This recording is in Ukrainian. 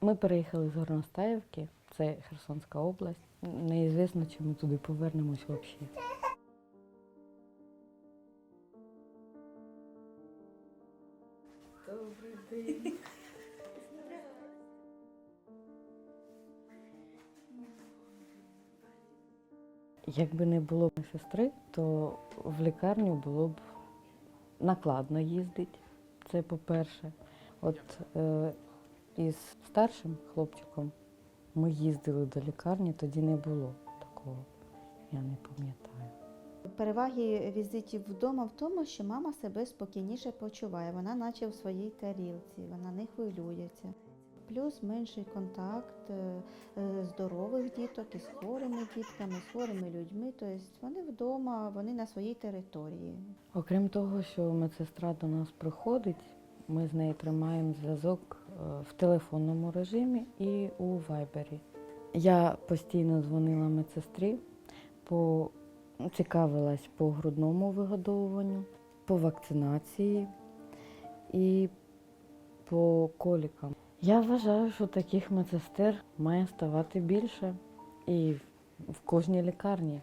Ми переїхали з Горностаївки, це Херсонська область. Неізвісно, чи ми туди повернемось взагалі. Добрий день. Якби не було сестри, то в лікарню було б накладно їздити. Це по-перше. От е, із старшим хлопчиком ми їздили до лікарні, тоді не було такого. Я не пам'ятаю. Переваги візитів вдома в тому, що мама себе спокійніше почуває. Вона наче в своїй тарілці, вона не хвилюється. Плюс менший контакт е, е, здорових діток із хворими дітками, з хворими людьми. Тобто вони вдома, вони на своїй території. Окрім того, що медсестра до нас приходить, ми з нею тримаємо зв'язок е, в телефонному режимі і у вайбері. Я постійно дзвонила медсестрі, по, цікавилась по грудному вигодовуванню, по вакцинації і по колікам. Я вважаю, що таких медсестер має ставати більше і в кожній лікарні.